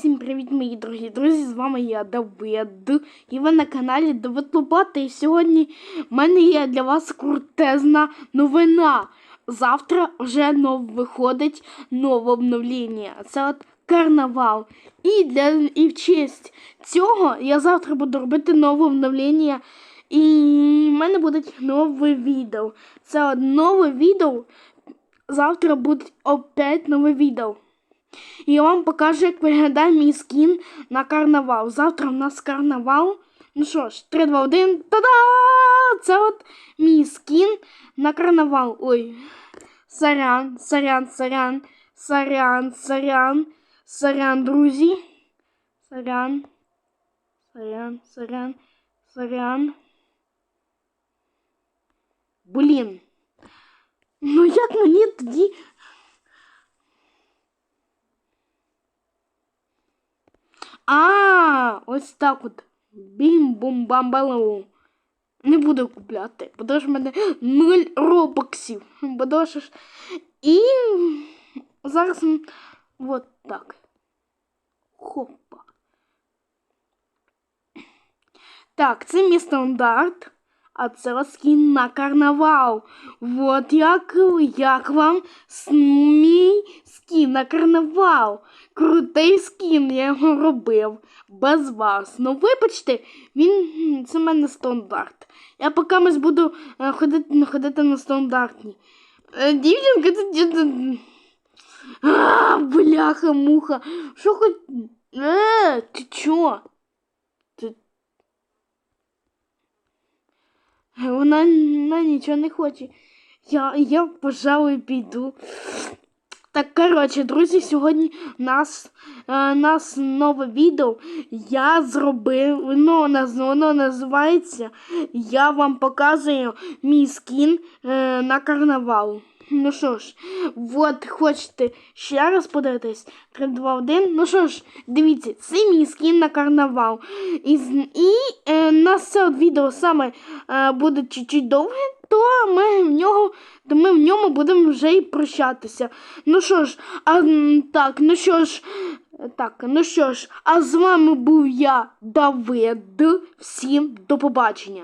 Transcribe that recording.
Всім привіт, мої дорогі друзі! З вами я Давид. І ви на каналі Давид Лопата. І сьогодні в мене є для вас крутезна новина. Завтра вже нов виходить нове обновлення. Це от карнавал. І для і в честь цього я завтра буду робити нове обновлення. І в мене буде нове відео. Це от нове відео. Завтра буде опять нове відео. І я вам покажу, як виглядає мій скін на карнавал. Завтра в нас карнавал. Ну що ж, 3, 2, 1. Та-да! Це от мій скін на карнавал. Ой. Сорян, сорян, сорян, сорян, сорян, сорян, друзі. Сорян. Сорян, сорян, сорян. Блін. Ну як мені тоді А, ось так от. Бім-бум-бамбалу. Не буду купляти, бо в мене 0 робоксів. Бо ж... І зараз от так. Хопа. Так, це мій стандарт. А це скін на карнавал. Вот як, як вам мій скін на карнавал. Крутий скін, я його робив. Без вас. Ну вибачте, він це в мене стандарт. Я поки ми буду е, ходити, ходити на стандартні. Е, Дівчинка, це. А, бляха, муха. Що хоч. Е, ти чо? Ти Вона, вона нічого не хоче. Я, я, пожалуй, піду. Так, коротше, друзі, сьогодні у нас, е, нас нове відео. Я зробив, ну, воно називається Я вам показую мій скін е, на карнавал. Ну що ж, от хочете ще раз подивитись? 3, 2, 1. Ну що ж, дивіться, це мій скін на карнавал. І, і е, нас це відео саме е, буде чуть-чуть довге, то ми в нього, то ми в ньому будемо вже і прощатися. Ну що ж, а так, ну що ж, так, ну що ж, а з вами був я, Давид. Всім до побачення.